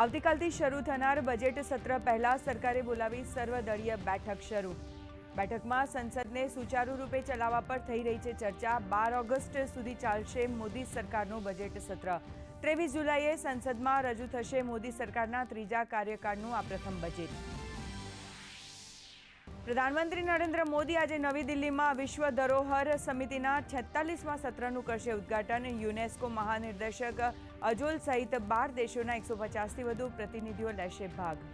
આવતીકાલથી શરૂ થનાર બજેટ સત્ર પહેલા સરકારે બોલાવી સર્વદળીય બેઠક શરૂ. બેઠકમાં સંસદને સુચારુ રૂપે ચલાવવા પર થઈ રહી છે ચર્ચા. બાર ઓગસ્ટ સુધી ચાલશે મોદી સરકારનું બજેટ સત્ર. ત્રેવીસ જુલાઈએ સંસદમાં રજૂ થશે મોદી સરકારના ત્રીજા કાર્યકાળનું આ પ્રથમ બજેટ. પ્રધાનમંત્રી નરેન્દ્ર મોદી આજે નવી દિલ્હીમાં વિશ્વ ધરોહર સમિતિના છેતાલીસમાં સત્રનું કરશે ઉદ્ઘાટન. યુનેસ્કો મહાનિર્દેશક અજોલ સહિત બાર દેશોના એકસો પચાસથી વધુ પ્રતિનિધિઓ લેશે ભાગ.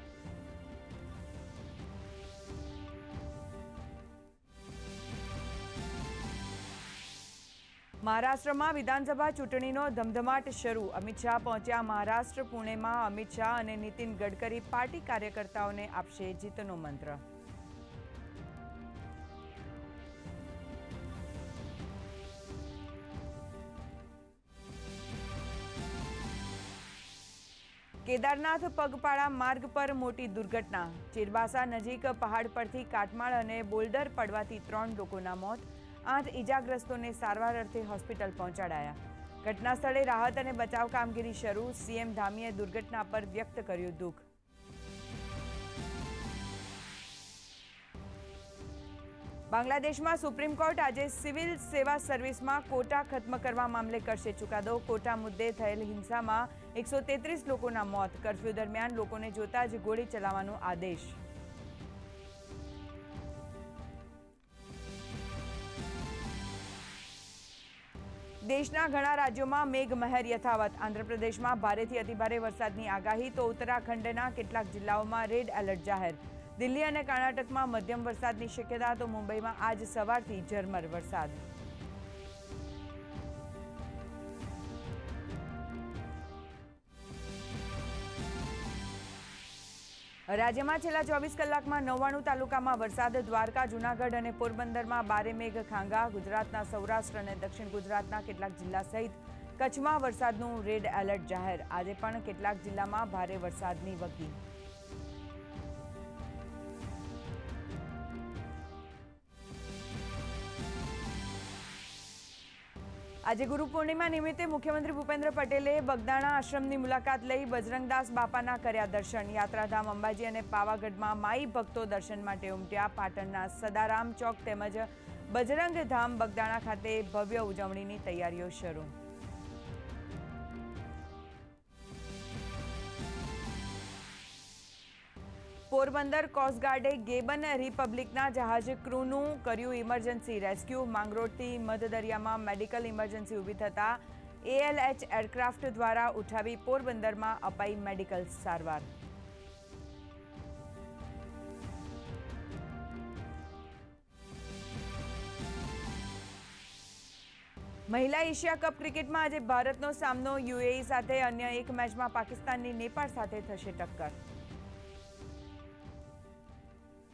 મહારાષ્ટ્રમાં વિધાનસભા ચૂંટણીનો ધમધમાટ શરૂ. અમિત શાહ પહોંચ્યા મહારાષ્ટ્ર, પુણેમાં અમિત શાહ અને નીતિન ગડકરી પાર્ટી કાર્યકર્તાઓને આપશે જીતનો મંત્ર. કેદારનાથ પગપાળા માર્ગ પર મોટી દુર્ઘટના. ચિરબાસા નજીક પહાડ પરથી કાટમાળ અને બોલ્ડર પડવાથી ત્રણ લોકોના મોત, આઠ ઈજાગ્રસ્તોને સારવાર અર્થે હોસ્પિટલ પહોંચાડાયા. ઘટના સ્થળે રાહત અને બચાવ કામગીરી શરૂ, સીએમ ધામીએ દુર્ઘટના પર વ્યક્ત કર્યું દુઃખ. બાંગ્લાદેશમાં સુપ્રીમ કોર્ટ આજે સિવિલ સેવા સર્વિસમાં કોટા ખત્મ કરવા મામલે કરશે ચુકાદો. કોટા મુદ્દે થયેલ હિંસામાં એકસો તેત્રીસ લોકોના મોત. કરફ્યુ દરમિયાન લોકોને જોતા જ ગોળી ચલાવવાનો આદેશ. દેશના ઘણા રાજ્યોમાં મેઘમહેર યથાવત. આંધ્રપ્રદેશમાં ભારેથી અતિભારે વરસાદની આગાહી, તો ઉત્તરાખંડના કેટલાક જિલ્લાઓમાં રેડ એલર્ટ જાહેર. દિલ્હી અને કર્ણાટકમાં મધ્યમ વરસાદની શક્યતા, તો મુંબઈમાં આજ સવારથી ઝરમર વરસાદ. રાજ્યમાં છેલ્લા ચોવીસ કલાકમાં નવ્વાણું તાલુકામાં વરસાદ, દ્વારકા, જૂનાગઢ અને પોરબંદરમાં બારે મેઘ ખાંગા. ગુજરાતના સૌરાષ્ટ્ર અને દક્ષિણ ગુજરાતના કેટલાક જિલ્લા સહિત કચ્છમાં વરસાદનું રેડ એલર્ટ જાહેર. આજે પણ કેટલાક જિલ્લામાં ભારે વરસાદની વકી. આજે ગુરુ પૂર્ણિમા નિમિત્તે મુખ્યમંત્રી ભૂપેન્દ્ર પટેલે બગદાણા આશ્રમની મુલાકાત લઈ બજરંગદાસ બાપાના કર્યા દર્શન. યાત્રાધામ અંબાજી અને પાવાગઢમાં માઈ ભક્તો દર્શન માટે ઉમટ્યા પાટણના સદારામ ચોક તેમજ બજરંગ ધામ બગદાણા ખાતે ભવ્ય ઉજવણીની તૈયારીઓ શરૂ. પોરબંદર કોસ્ટગાર્ડે ગેબન રિપબ્લિકના જહાજ ક્રૂનું કર્યું ઇમરજન્સી રેસ્ક્યુ. માંગરોળથી મધદરિયામાં મેડિકલ ઇમરજન્સી ઊભી થતાં એએલએચ એરક્રાફ્ટ દ્વારા ઉઠાવી પોરબંદરમાં અપાઈ મેડિકલ સારવાર. મહિલા એશિયા કપ ક્રિકેટમાં આજે ભારતનો સામનો યુએઈ સાથે, અન્ય એક મેચમાં પાકિસ્તાનની નેપાળ સાથે થશે ટક્કર.